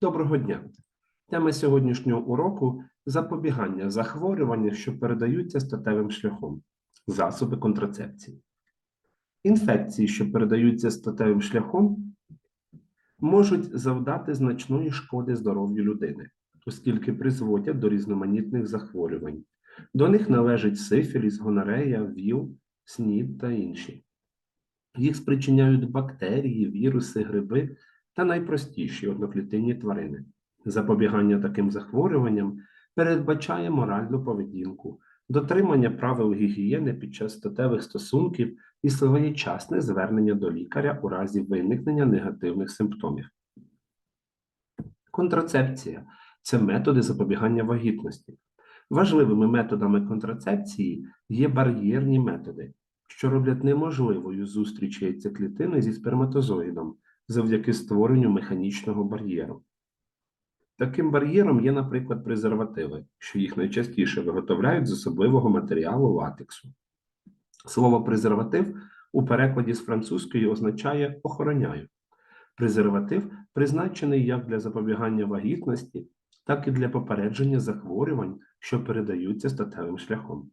Доброго дня! Тема сьогоднішнього уроку запобігання захворювання, що передаються статевим шляхом, засоби контрацепції. Інфекції, що передаються статевим шляхом, можуть завдати значної шкоди здоров'ю людини, оскільки призводять до різноманітних захворювань. До них належить сифіліс, гонорея, ВІЛ, СНІД та інші. Їх спричиняють бактерії, віруси, гриби та найпростіші одноклітинні тварини. Запобігання таким захворюванням передбачає моральну поведінку, дотримання правил гігієни під час статевих стосунків і своєчасне звернення до лікаря у разі виникнення негативних симптомів. Контрацепція це методи запобігання вагітності. Важливими методами контрацепції є бар'єрні методи, що роблять неможливою зустріч яйцеклітини зі сперматозоїдом завдяки створенню механічного бар'єру. Таким бар'єром є, наприклад, презервативи, що їх найчастіше виготовляють з особливого матеріалу латексу. Слово презерватив у перекладі з французької означає охороняю. Презерватив призначений як для запобігання вагітності, так і для попередження захворювань, що передаються статевим шляхом.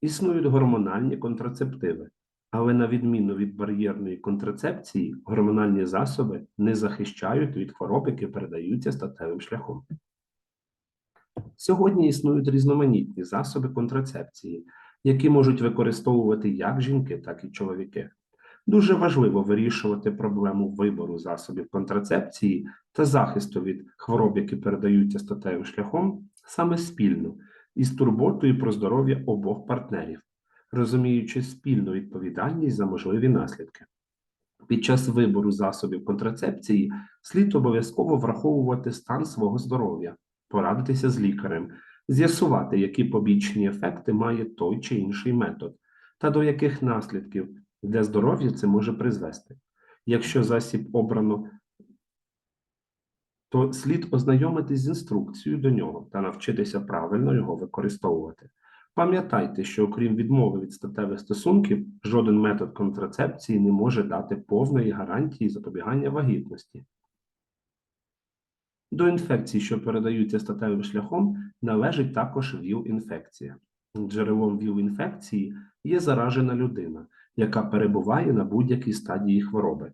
Існують гормональні контрацептиви, але на відміну від бар'єрної контрацепції, гормональні засоби не захищають від хвороб, які передаються статевим шляхом. Сьогодні існують різноманітні засоби контрацепції, які можуть використовувати як жінки, так і чоловіки. Дуже важливо вирішувати проблему вибору засобів контрацепції та захисту від хвороб, які передаються статевим шляхом, саме спільно із турботою про здоров'я обох партнерів розуміючи спільну відповідальність за можливі наслідки. Під час вибору засобів контрацепції слід обов'язково враховувати стан свого здоров'я, порадитися з лікарем, з'ясувати, які побічні ефекти має той чи інший метод, та до яких наслідків для здоров'я це може призвести. Якщо засіб обрано, то слід ознайомитись з інструкцією до нього та навчитися правильно його використовувати. Пам'ятайте, що окрім відмови від статевих стосунків, жоден метод контрацепції не може дати повної гарантії запобігання вагітності. До інфекцій, що передаються статевим шляхом, належить також ВІЛ-інфекція. Джерелом ВІЛ-інфекції є заражена людина, яка перебуває на будь-якій стадії хвороби.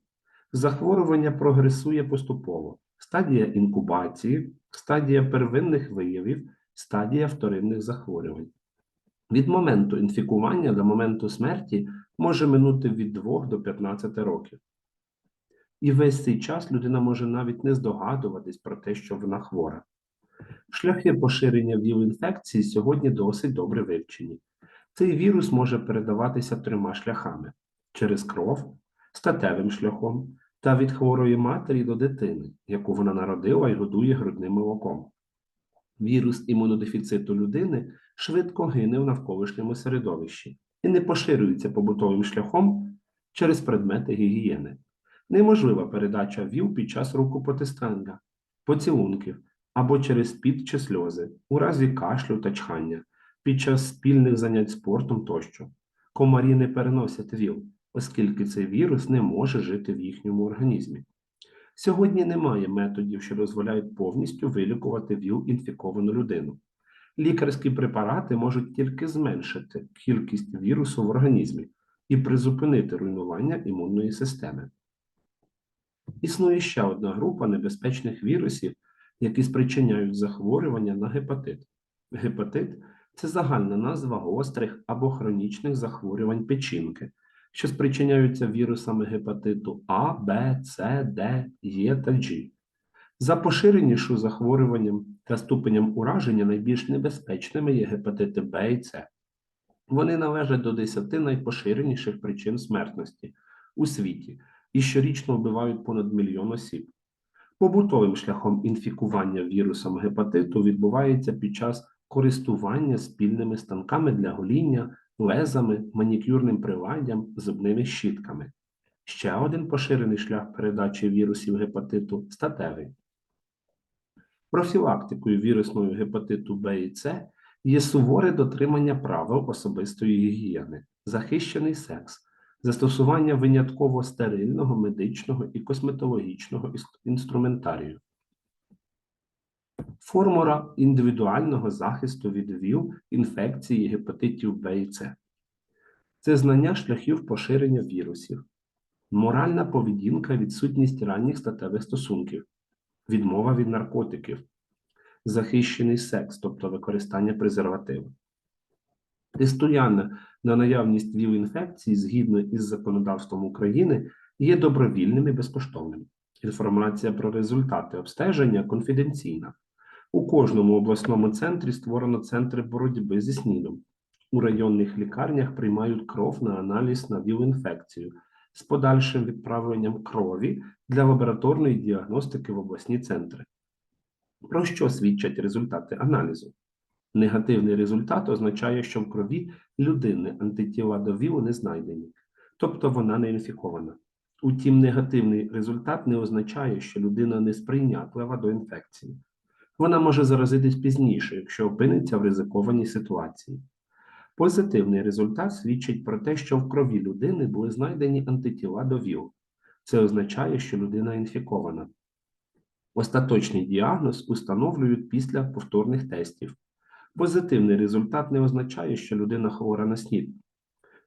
Захворювання прогресує поступово: стадія інкубації, стадія первинних виявів, стадія вторинних захворювань. Від моменту інфікування до моменту смерті може минути від 2 до 15 років. І весь цей час людина може навіть не здогадуватись про те, що вона хвора. Шляхи поширення ВІЛ-інфекції сьогодні досить добре вивчені. Цей вірус може передаватися трьома шляхами: через кров, статевим шляхом та від хворої матері до дитини, яку вона народила і годує грудним молоком. Вірус імунодефіциту людини швидко гине в навколишньому середовищі і не поширюється побутовим шляхом через предмети гігієни. Неможлива передача ВІЛ під час рукопотистанга, поцілунків або через піт чи сльози, у разі кашлю та чхання, під час спільних занять спортом тощо. Комарі не переносять ВІЛ, оскільки цей вірус не може жити в їхньому організмі. Сьогодні немає методів, що дозволяють повністю вилікувати ВІЛ-інфіковану людину. Лікарські препарати можуть тільки зменшити кількість вірусу в організмі і призупинити руйнування імунної системи. Існує ще одна група небезпечних вірусів, які спричиняють захворювання на гепатит. Гепатит це загальна назва гострих або хронічних захворювань печінки, що спричиняються вірусами гепатиту А, Б, С, Д, Е та G. За поширенішу захворюванням та ступенем ураження найбільш небезпечними є гепатити Б і С. Вони належать до 10 найпоширеніших причин смертності у світі і щорічно вбивають понад мільйон осіб. Побутовим шляхом інфікування вірусом гепатиту відбувається під час користування спільними станками для гоління, лезами, манікюрним приладдям, зубними щітками. Ще один поширений шлях передачі вірусів гепатиту статевий. Профілактикою вірусного гепатиту Б і С є суворе дотримання правил особистої гігієни, захищений секс, застосування винятково стерильного, медичного і косметологічного інструментарію. формула індивідуального захисту від ВІЛ, інфекції гепатитів Б і С. Це знання шляхів поширення вірусів, моральна поведінка, відсутність ранніх статевих стосунків, відмова від наркотиків, захищений секс, тобто використання презервативу. Тестування на наявність ВІЛ-інфекції згідно із законодавством України є добровільним і безкоштовним. Інформація про результати обстеження конфіденційна. У кожному обласному центрі створено центри боротьби зі СНІДом. У районних лікарнях приймають кров на аналіз на ВІЛ-інфекцію з подальшим відправленням крові для лабораторної діагностики в обласні центри. Про що свідчать результати аналізу? Негативний результат означає, що в крові людини антитіла до ВІЛу не знайдені, тобто вона не інфікована. Утім, негативний результат не означає, що людина не сприйнятлива до інфекції. Вона може заразитись пізніше, якщо опиниться в ризикованій ситуації. Позитивний результат свідчить про те, що в крові людини були знайдені антитіла до ВІЛ. Це означає, що людина інфікована. Остаточний діагноз установлюють після повторних тестів. Позитивний результат не означає, що людина хвора на СНІД.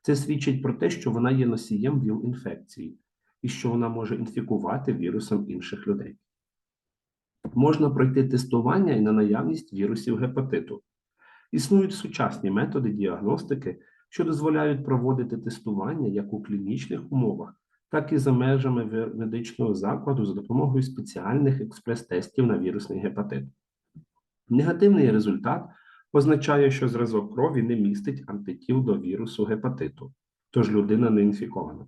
Це свідчить про те, що вона є носієм ВІЛ-інфекції і що вона може інфікувати вірусом інших людей. Можна пройти тестування і на наявність вірусів гепатиту. Існують сучасні методи діагностики, що дозволяють проводити тестування як у клінічних умовах, так і за межами медичного закладу за допомогою спеціальних експрес-тестів на вірусний гепатит. Негативний результат означає, що зразок крові не містить антитіл до вірусу гепатиту, тож людина не інфікована.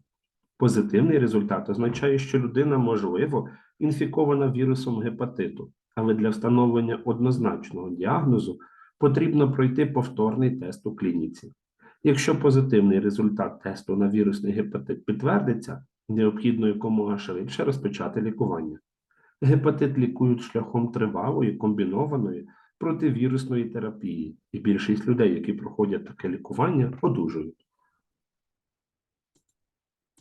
Позитивний результат означає, що людина, можливо, інфікована вірусом гепатиту, але для встановлення однозначного діагнозу потрібно пройти повторний тест у клініці. Якщо позитивний результат тесту на вірусний гепатит підтвердиться, необхідно якомога швидше розпочати лікування. Гепатит лікують шляхом тривалої комбінованої противірусної терапії, і більшість людей, які проходять таке лікування, одужують.